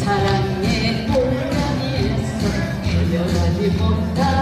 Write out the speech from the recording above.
사랑의 홀랑이에서 헤어나지 못한